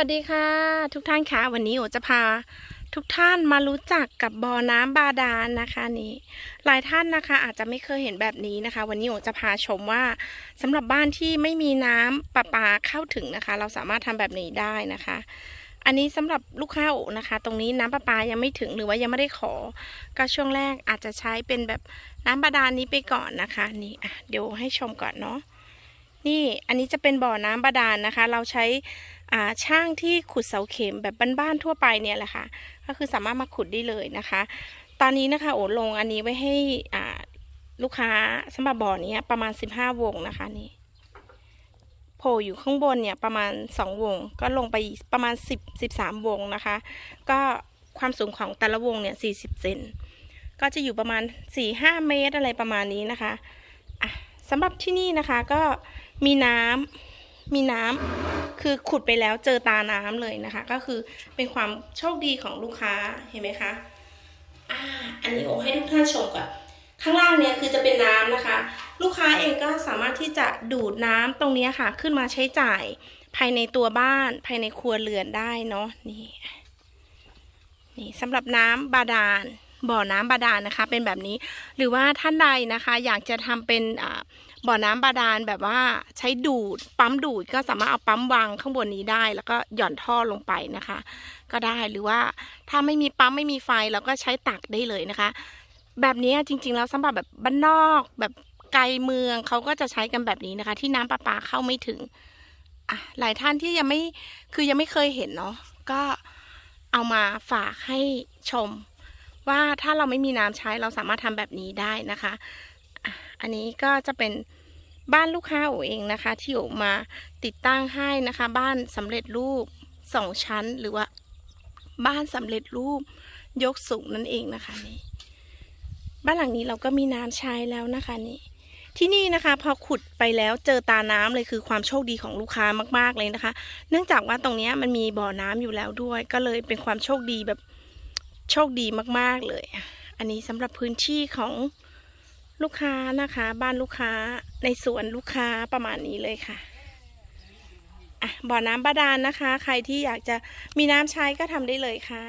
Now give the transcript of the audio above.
วัสดีค่ะ ทุกท่านคะวันนี้โอจะพาทุกท่านมารู้จักกับบ่อน้ำบาดาลนะคะนี่หลายท่านนะคะอาจจะไม่เคยเห็นแบบนี้นะคะ วันนี้โอจะพาชมว่าสำหรับบ้านที่ไม่มีน้ำประปาเข้าถึงนะคะ เราสามารถทำแบบนี้ได้นะคะ อันนี้สำหรับลูกค้าโอนะคะ ตรงนี้น้ำประปายังไม่ถึงหรือว่ายังไม่ได้ขอ ก็ช่วงแรกอาจจะใช้เป็นแบบน้ำบาดาลนี้ไปก่อนนะคะ นี่อะเดี๋ยวให้ชมก่อนเนาะนี่อันนี้จะเป็นบ่อน้ำบาดาลนะคะ เราใช้ ช่างที่ขุดเสาเข็มแบบบ้านๆทั่วไปเนี่ยแหละค่ะ ก็คือสามารถมาขุดได้เลยนะคะ ตอนนี้นะคะโอลงอันนี้ไว้ให้ลูกค้าสำหรับบ่อนี้ประมาณ 15 วงนะคะนี่โผล่อยู่ข้างบนเนี่ยประมาณ 2 วง ก็ลงไปประมาณ 10 13 วงนะคะ ก็ความสูงของแต่ละวงเนี่ย 40 เซนก็จะอยู่ประมาณ 4-5 เมตรอะไรประมาณนี้นะคะอะสำหรับที่นี่นะคะก็มีน้ำ มีน้ำคือขุดไปแล้วเจอตาน้ำเลยนะคะ ก็คือเป็นความโชคดีของลูกค้าเห็นไหมคะอ่าอันนี้โอให้ทุกท่านชมก่อนข้างล่างเนี่ยคือจะเป็นน้ำนะคะ ลูกค้าเองก็สามารถที่จะดูดน้ำตรงนี้ค่ะ ขึ้นมาใช้จ่ายภายในตัวบ้านภายในครัวเรือนได้เนาะนี่นี่สำหรับน้ำบาดาล บ่อน้ำบาดาลนะคะ เป็นแบบนี้ หรือว่าท่านใดนะคะ อยากจะทำเป็นบ่อน้ำบาดาลแบบว่าใช้ดูดปั๊มดูดก็สามารถเอาปั๊มวางข้างบนนี้ได้ แล้วก็หย่อนท่อลงไปนะคะ ก็ได้หรือว่าถ้าไม่มีปั๊มไม่มีไฟเราก็ใช้ตักได้เลยนะคะ แบบนี้จริง ๆ แล้วสำหรับแบบบ้านนอกแบบไกลเมืองเขาก็จะใช้กันแบบนี้นะคะ ที่น้ำประปาเข้าไม่ถึงอะหลายท่านที่ยังไม่คือยังไม่เคยเห็นเนาะก็เอามาฝากให้ชม ว่าถ้าเราไม่มีน้ำใช้เราสามารถทำแบบนี้ได้นะคะ อันนี้ก็จะเป็นบ้านลูกค้าโอเองนะคะ ที่โอมาติดตั้งให้นะคะ บ้านสำเร็จรูปสองชั้นหรือว่าบ้านสำเร็จรูปยกสูงนั่นเองนะคะนี่บ้านหลังนี้เราก็มีน้ำใช้แล้วนะคะนี่ที่นี่นะคะ พอขุดไปแล้วเจอตาน้ำเลยคือความโชคดีของลูกค้ามาก ๆเลยนะคะ เนื่องจากว่าตรงนี้มันมีบ่อน้ำอยู่แล้วด้วย ก็เลยเป็นความโชคดีแบบ โชคดีมากๆเลย อันนี้สำหรับพื้นที่ของลูกค้านะคะ บ้านลูกค้าในสวนลูกค้าประมาณนี้เลยค่ะอะบ่อน้ำบาดาลนะคะ ใครที่อยากจะมีน้ำใช้ก็ทำได้เลยค่ะ